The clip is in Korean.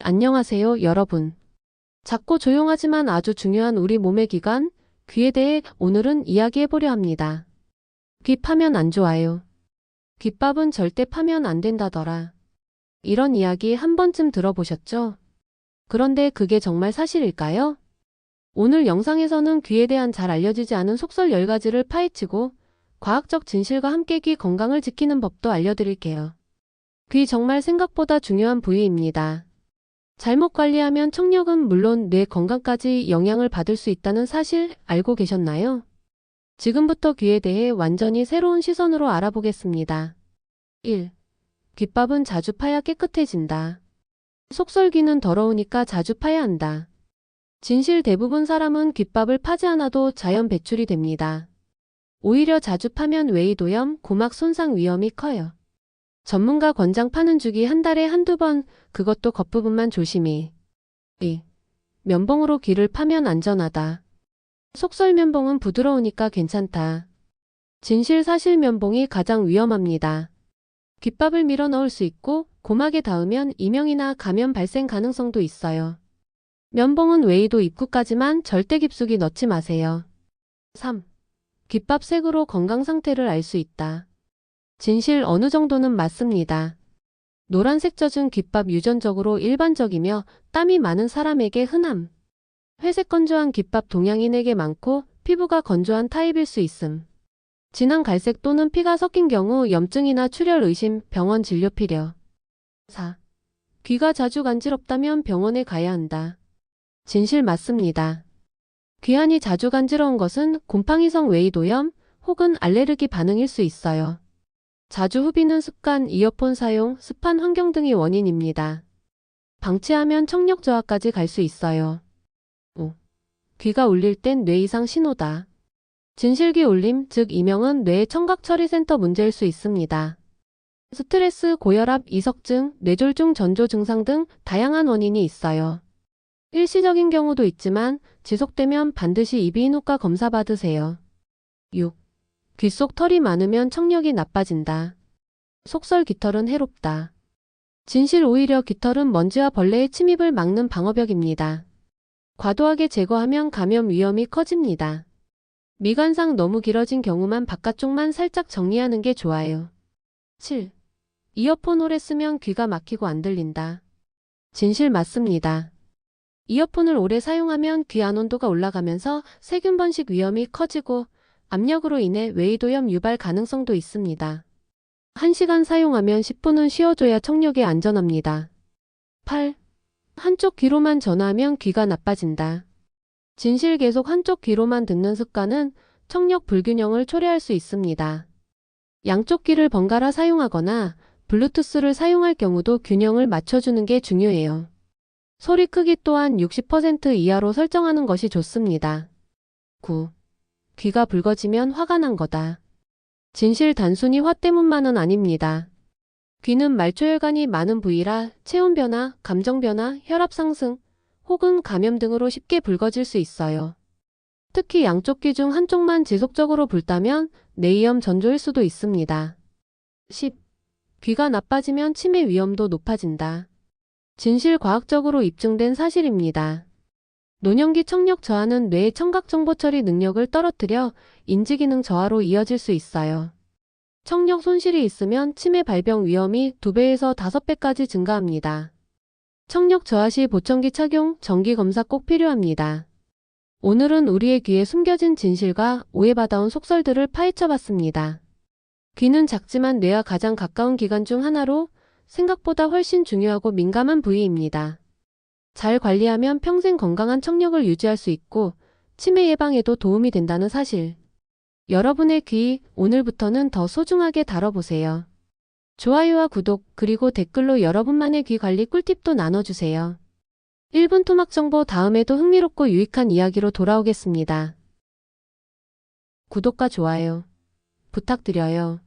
안녕하세요, 여러분. 작고 조용하지만 아주 중요한 우리 몸의 기관, 귀에 대해 오늘은 이야기해보려 합니다. 귀 파면 안 좋아요. 귓밥은 절대 파면 안 된다더라. 이런 이야기 한 번쯤 들어보셨죠? 그런데 그게 정말 사실일까요? 오늘 영상에서는 귀에 대한 잘 알려지지 않은 속설 10가지를 파헤치고 과학적 진실과 함께 귀 건강을 지키는 법도 알려드릴게요. 귀 정말 생각보다 중요한 부위입니다. 잘못 관리하면 청력은 물론 뇌 건강까지 영향을 받을 수 있다는 사실 알고 계셨나요? 지금부터 귀에 대해 완전히 새로운 시선으로 알아보겠습니다. 1. 귓밥은 자주 파야 깨끗해진다. 속설귀는 더러우니까 자주 파야 한다. 진실 대부분 사람은 귓밥을 파지 않아도 자연 배출이 됩니다. 오히려 자주 파면 외이도염, 고막 손상 위험이 커요. 전문가 권장 파는 주기 한 달에 한두 번, 그것도 겉부분만 조심히. 2. 면봉으로 귀를 파면 안전하다. 속설 면봉은 부드러우니까 괜찮다. 진실 사실 면봉이 가장 위험합니다. 귓밥을 밀어 넣을 수 있고 고막에 닿으면 이명이나 감염 발생 가능성도 있어요. 면봉은 웨이도 입구까지만 절대 깊숙이 넣지 마세요. 3. 귓밥 색으로 건강 상태를 알 수 있다. 진실 어느 정도는 맞습니다. 노란색 젖은 귓밥 유전적으로 일반적이며 땀이 많은 사람에게 흔함. 회색 건조한 귓밥 동양인에게 많고 피부가 건조한 타입일 수 있음. 진한 갈색 또는 피가 섞인 경우 염증이나 출혈 의심, 병원 진료 필요. 4. 귀가 자주 간지럽다면 병원에 가야 한다. 진실 맞습니다. 귀안이 자주 간지러운 것은 곰팡이성 외이도염 혹은 알레르기 반응일 수 있어요. 자주 후비는 습관, 이어폰 사용, 습한 환경 등이 원인입니다. 방치하면 청력 저하까지 갈 수 있어요. 5. 귀가 울릴 땐 뇌 이상 신호다. 진실귀 울림, 즉 이명은 뇌 청각 처리 센터 문제일 수 있습니다. 스트레스, 고혈압, 이석증, 뇌졸중 전조 증상 등 다양한 원인이 있어요. 일시적인 경우도 있지만 지속되면 반드시 이비인후과 검사 받으세요. 6. 귀속 털이 많으면 청력이 나빠진다. 속설 깃털은 해롭다. 진실 오히려 깃털은 먼지와 벌레의 침입을 막는 방어벽입니다. 과도하게 제거하면 감염 위험이 커집니다. 미관상 너무 길어진 경우만 바깥쪽만 살짝 정리하는 게 좋아요. 7. 이어폰 오래 쓰면 귀가 막히고 안 들린다. 진실 맞습니다. 이어폰을 오래 사용하면 귀 안 온도가 올라가면서 세균 번식 위험이 커지고 압력으로 인해 외이도염 유발 가능성도 있습니다. 1시간 사용하면 10분은 쉬어줘야 청력에 안전합니다. 8. 한쪽 귀로만 전화하면 귀가 나빠진다. 진실 계속 한쪽 귀로만 듣는 습관은 청력 불균형을 초래할 수 있습니다. 양쪽 귀를 번갈아 사용하거나 블루투스를 사용할 경우도 균형을 맞춰주는 게 중요해요. 소리 크기 또한 60% 이하로 설정하는 것이 좋습니다. 9. 귀가 붉어지면 화가 난 거다. 진실 단순히 화 때문만은 아닙니다. 귀는 말초혈관이 많은 부위라 체온 변화, 감정 변화, 혈압 상승, 혹은 감염 등으로 쉽게 붉어질 수 있어요. 특히 양쪽 귀 중 한쪽만 지속적으로 붉다면 뇌이염 전조일 수도 있습니다. 10. 귀가 나빠지면 치매 위험도 높아진다. 진실 과학적으로 입증된 사실입니다. 노년기 청력 저하는 뇌의 청각 정보 처리 능력을 떨어뜨려 인지 기능 저하로 이어질 수 있어요. 청력 손실이 있으면 치매 발병 위험이 2배에서 5배까지 증가합니다. 청력 저하 시 보청기 착용, 정기 검사 꼭 필요합니다. 오늘은 우리의 귀에 숨겨진 진실과 오해받아온 속설들을 파헤쳐 봤습니다. 귀는 작지만 뇌와 가장 가까운 기관 중 하나로 생각보다 훨씬 중요하고 민감한 부위입니다. 잘 관리하면 평생 건강한 청력을 유지할 수 있고 치매 예방에도 도움이 된다는 사실. 여러분의 귀 오늘부터는 더 소중하게 다뤄보세요. 좋아요와 구독 그리고 댓글로 여러분만의 귀 관리 꿀팁도 나눠주세요. 1분 토막 정보 다음에도 흥미롭고 유익한 이야기로 돌아오겠습니다. 구독과 좋아요 부탁드려요.